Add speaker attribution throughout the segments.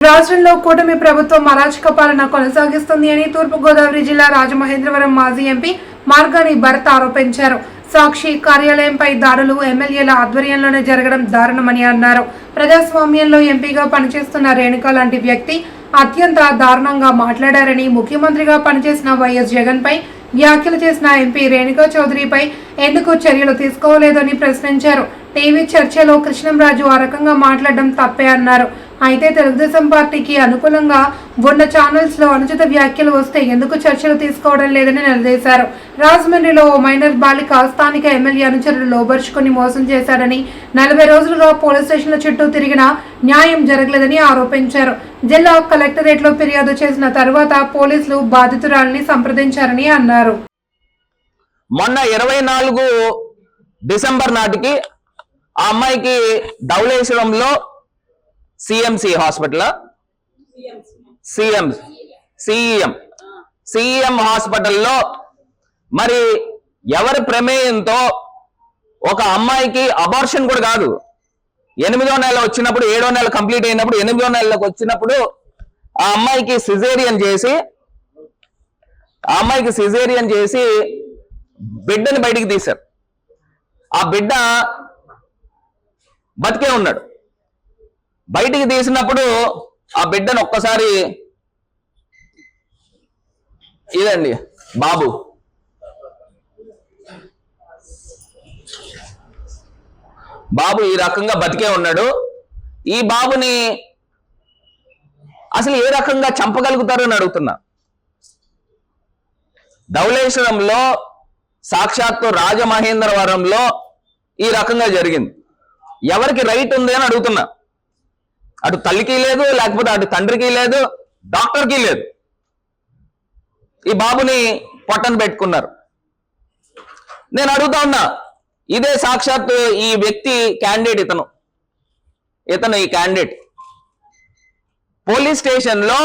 Speaker 1: రాష్ట్రంలో కూటమి ప్రభుత్వం అరాచక పాలన కొనసాగిస్తుంది అని తూర్పుగోదావరి జిల్లా రాజమహేంద్రవరం మాజీ ఎంపీ మార్గాని భరత్ ఆరోపించారు. సాక్షి కార్యాలయంపై దాడులు ఎమ్మెల్యేల ఆధ్వర్యంలోనే జరగడం దారుణమని అన్నారు. ప్రజాస్వామ్యంలో ఎంపీగా పనిచేస్తున్న రేణుక లాంటి వ్యక్తి అత్యంత దారుణంగా మాట్లాడారని ముఖ్యమంత్రిగా పనిచేసిన వైఎస్ జగన్పై వ్యాఖ్యలు చేసిన ఎంపీ రేణుకా చౌదరిపై ఎందుకు చర్యలు తీసుకోలేదని ప్రశ్నించారు. టీవీ చర్చలో కృష్ణంరాజు ఆ రకంగా మాట్లాడడం తప్పే అన్నారు. అయితే తెలుగుదేశం పార్టీకి అనుకూలంగా ఉన్న ఛానల్స్లో అనుచిత వ్యాఖ్యలు వస్తే ఎందుకు చర్చలు తీసుకోవడం లేదని నిలదీశారు. రాజమండ్రిలో ఓ మైనర్ బాలిక స్థానిక ఎమ్మెల్యే అనుచరులు లోబర్చుకుని మోసం చేశారని నలభై రోజులుగా పోలీస్ స్టేషన్ల చుట్టూ తిరిగినా న్యాయం జరగలేదని ఆరోపించారు. జిల్లా కలెక్టరేట్లో ఫిర్యాదు చేసిన తర్వాత పోలీసులు బాధితురాలిని సంప్రదించారని అన్నారు.
Speaker 2: మొన్న ఇరవై నాలుగు డిసెంబర్ నాటికి ఆ అమ్మాయికి ధవళేశ్వరంలో CMC hospital CM CEM CEM హాస్పిటల్లో మరి ఎవరి ప్రమేయంతో ఒక అమ్మాయికి అబార్షన్ కూడా కాదు. ఎనిమిదో నెల వచ్చినప్పుడు ఏడో నెల కంప్లీట్ అయినప్పుడు ఎనిమిదో నెలలకు వచ్చినప్పుడు ఆ అమ్మాయికి సిజేరియన్ చేసి ఆ అమ్మాయికి సిజేరియన్ చేసి బిడ్డని బయటికి తీశారు. ఆ బిడ్డ బతికే ఉన్నాడు. బయటికి తీసినప్పుడు ఆ బిడ్డను ఒక్కసారి ఇదండి బాబు. బాబు ఈ రకంగా బతికే ఉన్నాడు. ఈ బాబుని అసలు ఏ రకంగా చంపగలుగుతారు అని అడుగుతున్నా. ధవళేశ్వరంలో సాక్షాత్తు రాజమహేంద్రవరంలో ఈ రకంగా జరిగింది. ఎవరికి రైట్ ఉంది అని అడుగుతున్నా. అటు తల్లికి లేదు లేకపోతే అటు తండ్రికి లేదు డాక్టర్కి లేదు. ఈ బాబుని పొట్టను పెట్టుకున్నారు. నేను అడుగుతా ఉన్నా ఇదే సాక్షాత్ ఈ వ్యక్తి క్యాండిడేట్ ఇతను. ఇతను ఈ క్యాండిడేట్ పోలీస్ స్టేషన్లో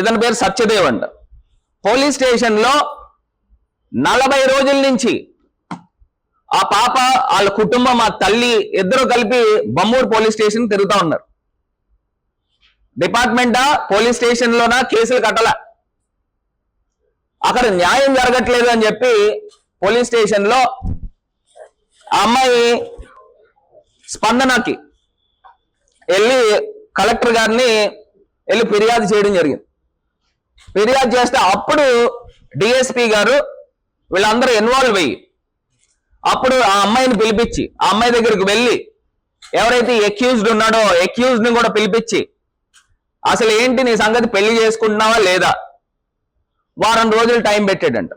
Speaker 2: ఇతని పేరు సత్యదేవ్ అంట. పోలీస్ స్టేషన్లో నలభై రోజుల నుంచి ఆ పాప వాళ్ళ కుటుంబం ఆ తల్లి ఇద్దరు కలిపి బొమ్మూరు పోలీస్ స్టేషన్ తిరుగుతా ఉన్నారు. డిపార్ట్మెంటా పోలీస్ స్టేషన్లోనా? కేసులు కట్టల. అక్కడ న్యాయం జరగట్లేదు అని చెప్పి పోలీస్ స్టేషన్లో ఆ అమ్మాయి స్పందనకి వెళ్ళి కలెక్టర్ గారిని వెళ్ళి ఫిర్యాదు చేయడం జరిగింది. ఫిర్యాదు చేస్తే అప్పుడు డిఎస్పి గారు వీళ్ళందరూ ఇన్వాల్వ్ అయ్యి అప్పుడు ఆ అమ్మాయిని పిలిపించి ఆ అమ్మాయి దగ్గరికి వెళ్ళి ఎవరైతే ఎక్యూజ్డ్ ఉన్నాడో ఎక్యూజ్డ్ని కూడా పిలిపించి అసలు ఏంటి నీ సంగతి పెళ్ళి చేసుకుంటున్నావా లేదా? వారం రోజులు టైం పెట్టాడంట.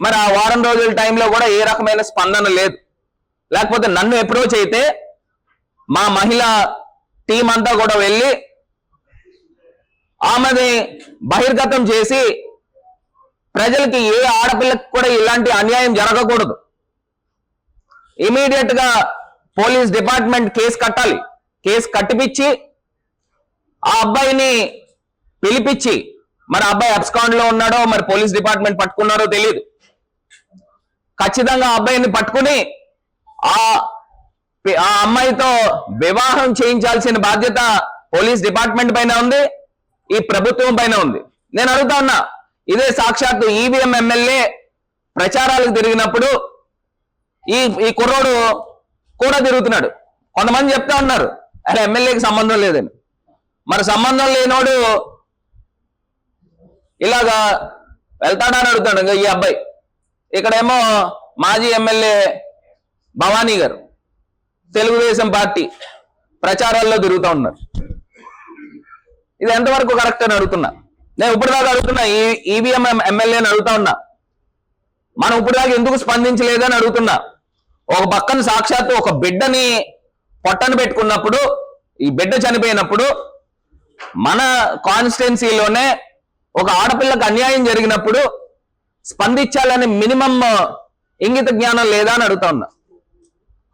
Speaker 2: మరి ఆ వారం రోజుల టైంలో కూడా ఏ రకమైన స్పందన లేదు. లేకపోతే నన్ను అప్రోచ్ అయితే మా మహిళ టీం అంతా కూడా వెళ్ళి ఆమెని బహిర్గతం చేసి ప్రజలకి ఏ ఆడపిల్లకి కూడా ఇలాంటి అన్యాయం జరగకూడదు. ఇమీడియట్గా పోలీస్ డిపార్ట్మెంట్ కేసు కట్టాలి. కేసు కట్టిపిచ్చి ఆ అబ్బాయిని పిలిపించి మరి అబ్బాయి అబ్స్కాండ్లో ఉన్నాడో మరి పోలీస్ డిపార్ట్మెంట్ పట్టుకున్నారో తెలియదు ఖచ్చితంగా ఆ అబ్బాయిని పట్టుకుని ఆ ఆ అమ్మాయితో వివాహం చేయించాల్సిన బాధ్యత పోలీస్ డిపార్ట్మెంట్ పైన ఉంది ఈ ప్రభుత్వం పైన ఉంది. నేను అడుగుతా ఉన్నా ఇదే సాక్షాత్తు ఈవీఎం ఎమ్మెల్యే ప్రచారాలకు తిరిగినప్పుడు ఈ ఈ కుర్రోడు కూడా తిరుగుతున్నాడు. కొంతమంది చెప్తా ఉన్నారు అరే ఎమ్మెల్యేకి సంబంధం లేదని. మరి సంబంధం లేనోడు ఇలాగా వెళ్తాడని అడుగుతాడు ఇంకా ఈ అబ్బాయి. ఇక్కడేమో మాజీ ఎమ్మెల్యే భవానీ గారు తెలుగుదేశం పార్టీ ప్రచారాల్లో తిరుగుతూ ఉన్నారు. ఇది ఎంతవరకు కరెక్ట్ అని అడుగుతున్నా. నేను ఇప్పటిదాకా అడుగుతున్నా ఈ ఈవీఎం ఎమ్మెల్యేని అడుగుతా ఉన్నా. మనం ఇప్పటిదాకా ఎందుకు స్పందించలేదు అని అడుగుతున్నా. ఒక పక్కన సాక్షాత్తు ఒక బిడ్డని పొట్టను పెట్టుకున్నప్పుడు ఈ బిడ్డ చనిపోయినప్పుడు మన కాన్స్టిట్యున్సీలోనే ఒక ఆడపిల్లకు అన్యాయం జరిగినప్పుడు స్పందించాలని మినిమం ఇంగిత జ్ఞానం లేదా అని అడుగుతా ఉన్నా.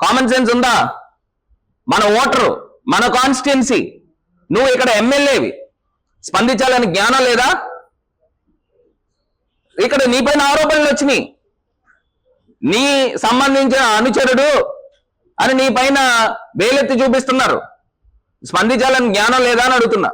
Speaker 2: కామన్ సెన్స్ ఉందా? మన ఓటరు మన కాన్స్టిట్యున్సీ నువ్వు ఇక్కడ ఎమ్మెల్యేవి స్పందించాలని జ్ఞానం లేదా? ఇక్కడ నీపైన ఆరోపణలు వచ్చినాయి. నీ సంబంధించిన అనుచరుడు అని నీ పైన వేలెత్తి చూపిస్తున్నారు. స్పందించాలని జ్ఞానం లేదా అని అడుగుతున్నా.